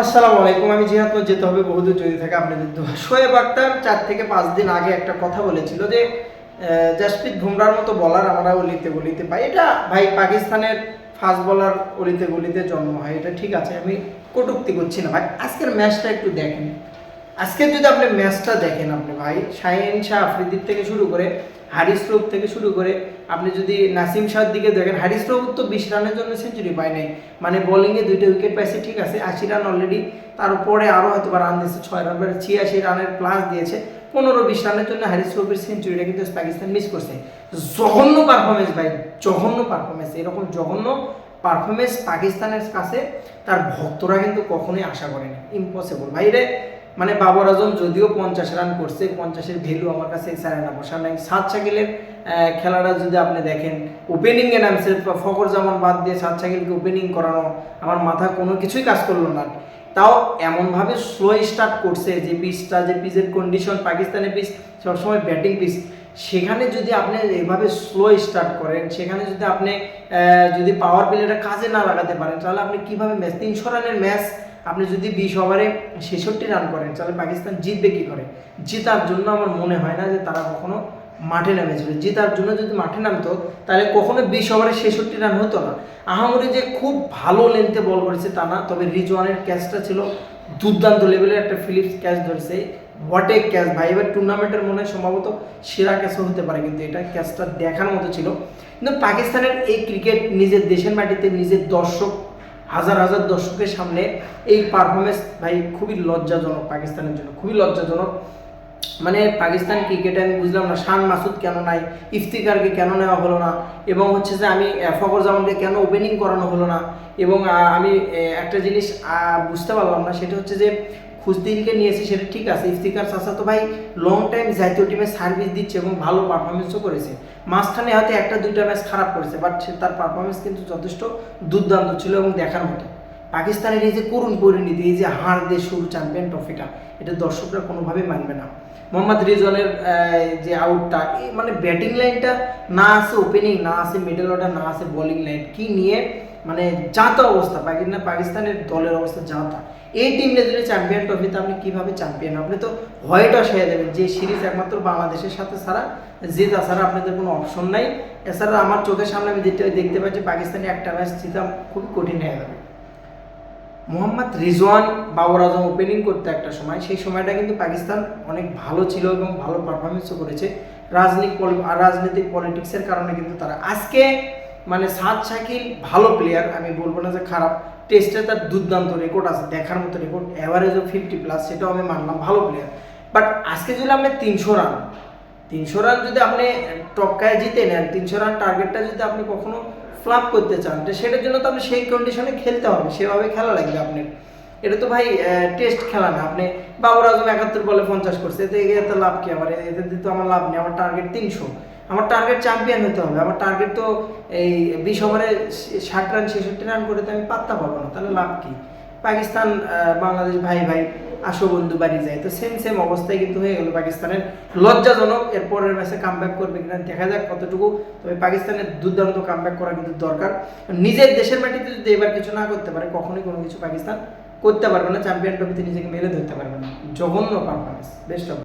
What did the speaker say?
আসসালামু আলাইকুম। আমি জিহাদ যেতে হবে বহুদূর, যদি থাকে আপনাদের দোয়া শোয়েব আক্তার, চার থেকে পাঁচ দিন আগে একটা কথা বলেছিল যে জাসপ্রীত বুমরার মতো বলার আমরা অলিতে গলিতে পাই। এটা ভাই পাকিস্তানের ফাস্ট বলার অলিতে গলিতে জন্ম হয়, এটা ঠিক আছে, আমি কটুক্তি করছি না। ভাই, আজকের ম্যাচটা একটু দেখেন। আজকে যদি আপনি ম্যাচটা দেখেন আপনি ভাই, শাহিন শাহ আফ্রিদির থেকে শুরু করে, হারিস রোগ থেকে শুরু করে, আপনি যদি নাসিম শাহর দিকে দেখেন, হারিস রোগ তো বিশ রানের জন্য সেঞ্চুরি পায় নাই। মানে বোলিংয়ে দুইটা উইকেট পাইছে, ঠিক আছে, আশি রান অলরেডি তারপরে আরও হয়তো বা রান দিয়েছে ছয় রান মানে ছিয়াশি রানের প্লাস দিয়েছে। পনেরো, বিশ রানের জন্য হারিস রোগের সেঞ্চুরিটা কিন্তু পাকিস্তান মিস করছে। জঘন্য পারফরমেন্স ভাই, জঘন্য পারফরমেন্স এরকম জঘন্য পারফরমেন্স পাকিস্তানের কাছে তার ভক্তরা কিন্তু কখনোই আশা করেনি। ইম্পসিবল ভাই রে মানে বাবর আজম যদিও পঞ্চাশ রান করছে, পঞ্চাশের ভ্যালু আমার কাছে সাড়ে না বসা নাই সাত সাকিলের খেলাটা যদি আপনি দেখেন ওপেনিংয়ে নামছে, ফখর জামান বাদ দিয়ে সাত সাকিলকে ওপেনিং করানো, আমার মাথা কোনো কিছুই কাজ করল না। তাও এমনভাবে স্লো স্টার্ট করছে যে পিচটা, যে পিচের কন্ডিশন পাকিস্তানের পিচ, সবসময় ব্যাটিং পিচ, সেখানে যদি আপনি এভাবে স্লো স্টার্ট করেন, সেখানে যদি আপনি যদি পাওয়ার প্লেটা কাজে না লাগাতে পারেন, তাহলে আপনি কীভাবে ম্যাচ তিনশো রানের ম্যাচ আপনি যদি বিশ ওভারে ছেষট্টি রান করেন, তাহলে পাকিস্তান জিতবে কি করে? জেতার জন্য আমার মনে হয় না যে তারা কখনো মাঠে নামেছিল জেতার জন্য যদি মাঠে নামতো, তাহলে কখনো বিশ ওভারে ছেষট্টি রান হতো না। আহামরি যে খুব ভালো লেন্থে বল করেছে তা না, তবে রিজওয়ানের ক্যাচটা ছিল দুর্দান্ত লেভেলের একটা ফিলিপস ক্যাচ ধরেছে। হোয়াটে ক্যাচ ভাই, এবার টুর্নামেন্টের মনে হয় সম্ভবত সেরা ক্যাচও হতে পারে, কিন্তু এটা ক্যাচটা দেখার মতো ছিল। কিন্তু পাকিস্তানের এই ক্রিকেট নিজের দেশের মাটিতে নিজের দর্শক, হাজার হাজার দর্শকের সামনে এই পারফরমেন্স ভাই খুবই লজ্জাজনক পাকিস্তানের জন্য, খুবই লজ্জাজনক। মানে পাকিস্তান ক্রিকেটে আমি বুঝলাম না, শান মাসুদ কেন নাই ইফতিকারকে কেন নেওয়া হলো না, এবং হচ্ছে যে আমি ফখর জামানকে কেন ওপেনিং করানো হলো না, এবং আমি একটা জিনিস বুঝতে পারলাম না, সেটা হচ্ছে যে খুস্তিনকে নিয়েছি, সেটা ঠিক আছে ইফতিকার চাষা তো ভাই লং টাইম জাতীয় টিমে সার্ভিস দিচ্ছে এবং ভালো পারফরমেন্সও করেছে। মাঝখানে হয়তো একটা দুইটা ম্যাচ খারাপ করেছে বাট তার পারফরমেন্স কিন্তু যথেষ্ট দুর্দান্ত ছিল এবং দেখার মতো। পাকিস্তানের এই যে করুণ পরিণতি, এই যে হার দিয়ে শুরু চ্যাম্পিয়ন ট্রফিটা, এটা দর্শকরা কোনোভাবেই মানবে না। মোহাম্মদ রিজওয়ানের যে আউটটা মানে ব্যাটিং লাইনটা না আছে ওপেনিং না আছে মিডল অর্ডার না আছে বোলিং লাইন কি নিয়ে মানে যাতা অবস্থা পাকিস্তান পাকিস্তানের দলের অবস্থা যাতা। এই টিমটা যদি চ্যাম্পিয়ন ট্রফিতে আপনি কীভাবে চ্যাম্পিয়ন আপনি তো হোয়াইট ওয়াশ হয়ে যাবেন, যে সিরিজ একমাত্র বাংলাদেশের সাথে ছাড়া, জেতা ছাড়া আপনাদের কোনো অপশন নাই। এছাড়া আমার চোখের সামনে আমি যেটা দেখতে পাচ্ছি পাকিস্তানে একটা ম্যাচ জিতা খুব কঠিন হয়ে যাবে। মোহাম্মদ রিজওয়ান বাবর আজম ওপেনিং করতে একটা সময়। সেই সময়টা কিন্তু পাকিস্তান অনেক ভালো ছিল এবং ভালো পারফরমেন্সও করেছে। রাজনীতি রাজনৈতিক পলিটিক্সের কারণে কিন্তু তারা আজকে মানে সাদ শাকিল ভালো প্লেয়ার আমি বলব না যে খারাপ। টেস্টে তার দুর্দান্ত রেকর্ড আছে, দেখার মতো রেকর্ড অ্যাভারেজও ফিফটি প্লাস সেটাও আমি মানলাম, ভালো প্লেয়ার বাট আজকে যদি আপনি তিনশো রান তিনশো রান যদি আপনি টপকায় জিতে নেন, তিনশো রান টার্গেটটা যদি আপনি কখনো ফ্লাপ করতে চান সেটার জন্য তো আপনি সেই কন্ডিশনে খেলতে হবে, সেভাবে খেলা লাগবে আপনার। এটা তো ভাই টেস্ট খেলা না, আপনি বাবর আজম একাত্তর বলে পঞ্চাশ করছে এতে এতে লাভ কি আমার এতে তো আমার লাভ নেই, আমার টার্গেট তিনশো। আমার টার্গেট চ্যাম্পিয়ন হতে হবে, আমার টার্গেট তো এই বিশ ওভারে ষাট রান ছেষট্টি রান করে তো আমি পাত্তা পাবো না, তাহলে লাভ কি? পাকিস্তান বাংলাদেশ, ভাই ভাই আসো বন্ধু, বাড়ি যায় তো সেম সেম অবস্থায় কিন্তু হয়ে গেল পাকিস্তানের। লজ্জাজনক এর পরের ম্যাচে কামব্যাক করবে কিনা দেখা যাক কতটুকু। তবে পাকিস্তানের দুর্দান্ত কাম ব্যাক করা কিন্তু দরকার। নিজের দেশের মাটিতে যদি এবার কিছু না করতে পারে, কখনোই কোনো কিছু পাকিস্তান করতে পারবে না। চ্যাম্পিয়ন ট্রফিতে নিজেকে মেলে ধরতে পারবে না। জঘন্য পারফরমেন্স বেস্ট অফ